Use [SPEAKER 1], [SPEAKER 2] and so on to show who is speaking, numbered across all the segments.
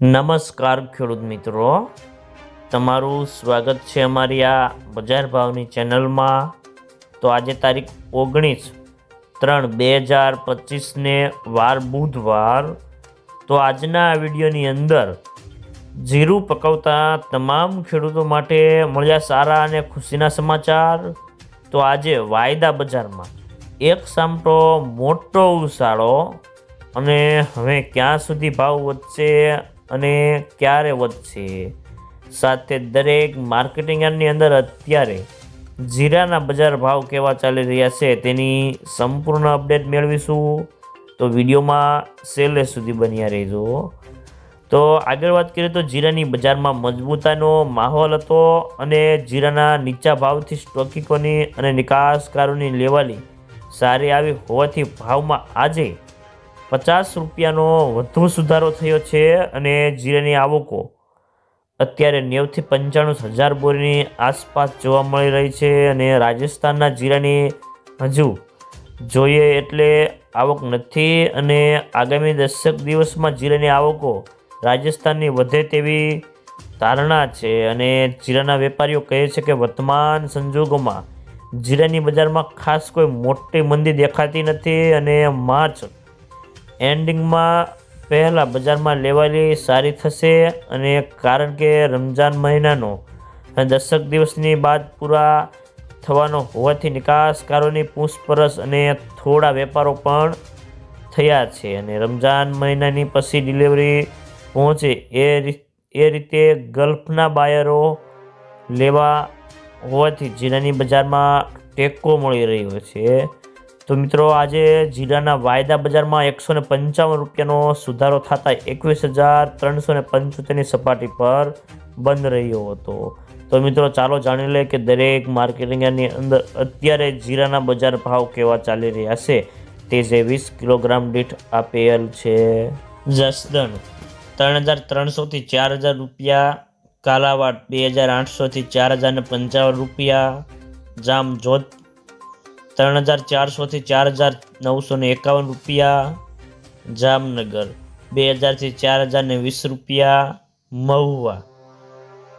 [SPEAKER 1] નમસ્કાર ખેડૂત મિત્રો. તમારું સ્વાગત છે અમારી આ બજાર ભાવની ચેનલમાં. તો આજે તારીખ ઓગણીસ ત્રણ બે હજાર પચીસને વાર બુધવાર. તો આજના આ વિડીયોની અંદર જીરું પકવતા તમામ ખેડૂતો માટે મળ્યા સારા અને ખુશીના સમાચાર. તો આજે વાયદા બજારમાં એક સામટો મોટો ઉછાળો. અને હવે ક્યાં સુધી ભાવ વધશે અને ક્યારે વધશે? સાથે દરેક માર્કેટિંગ યાર્ડની અંદર અત્યારે જીરાના બજાર ભાવ કેવા ચાલી રહ્યા છે તેની સંપૂર્ણ અપડેટ મેળવીશું. તો વિડીયોમાં છેલ્લે સુધી બન્યા રહેજો. તો આગળ વાત કરીએ તો જીરાની બજારમાં મજબૂતાનો માહોલ હતો અને જીરાના નીચા ભાવથી સ્ટોકિકોની અને નિકાસકારોની લેવાલી સારી આવી હોવાથી ભાવમાં આજે પચાસ રૂપિયાનો વધુ સુધારો થયો છે અને જીરાની આવકો અત્યારે નેવથી પંચાણું હજાર બોરીની આસપાસ જોવા મળી રહી છે અને રાજસ્થાનના જીરાની હજુ જોઈએ એટલે આવક નથી અને આગામી દસેક દિવસમાં જીરાની આવકો રાજસ્થાનની વધે તેવી ધારણા છે અને જીરાના વેપારીઓ કહે છે કે વર્તમાન સંજોગોમાં જીરાની બજારમાં ખાસ કોઈ મોટી મંદી દેખાતી નથી અને માર્ચ એન્ડિંગમાં પહેલાં બજારમાં લેવાલી સારી થશે અને કારણ કે રમજાન મહિનાનો દશક દિવસની બાદ પૂરા થવાનો હોવાથી નિકાસકારોની પૂછપરછ અને થોડા વેપારો પણ થયા છે અને રમજાન મહિનાની પછી ડિલિવરી પહોંચે એ એ રીતે ગલ્ફના બાયરો લેવા હોવાથી જીરાની બજારમાં ટેકો મળી રહ્યો છે. તો મિત્રો આજે જીરાના વાયદા બજારમાં એકસો ને પંચાવન રૂપિયાનો સુધારો થતાં એકવીસ હજાર ત્રણસો ને પંચોતેરની સપાટી પર બંધ રહ્યો હતો. તો મિત્રો ચાલો જાણી લે કે દરેક માર્કેટિંગની અંદર અત્યારે જીરાના બજાર ભાવ કેવા ચાલી રહ્યા છે. તે જે વીસ કિલોગ્રામ દીઠ આપેલ છે. જસદણ ત્રણ હજાર ત્રણસોથી ચાર હજાર રૂપિયા, કાલાવાડ બે હજાર આઠસોથી ચાર હજાર પંચાવન રૂપિયા જામજોધ ત્રણ હજાર ચારસોથી ચાર હજાર નવસો ને એકાવન રૂપિયા જામનગર, બે હજારથી ચાર હજાર ને વીસ રૂપિયા મહુવા,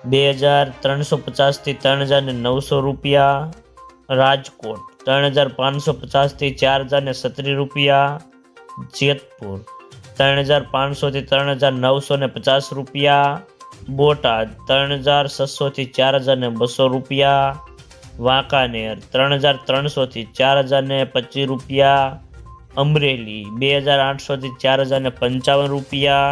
[SPEAKER 1] બે હજાર ત્રણસો પચાસથી ત્રણ હજાર ને નવસો રૂપિયા રાજકોટ, ત્રણ હજાર પાંચસો પચાસથી ચાર હજાર ને સત્રી રૂપિયા જેતપુર, ત્રણ હજાર પાંચસોથી ત્રણ હજાર નવસો ને પચાસ રૂપિયા બોટાદ, ત્રણ હજાર છસોથી ચાર હજાર ને બસો રૂપિયા વાંકાનેર ત્રણ હજાર ત્રણસોથી ચાર હજારને પચીસ રૂપિયા અમરેલી બે હજાર આઠસોથી ચાર હજારને પંચાવન રૂપિયા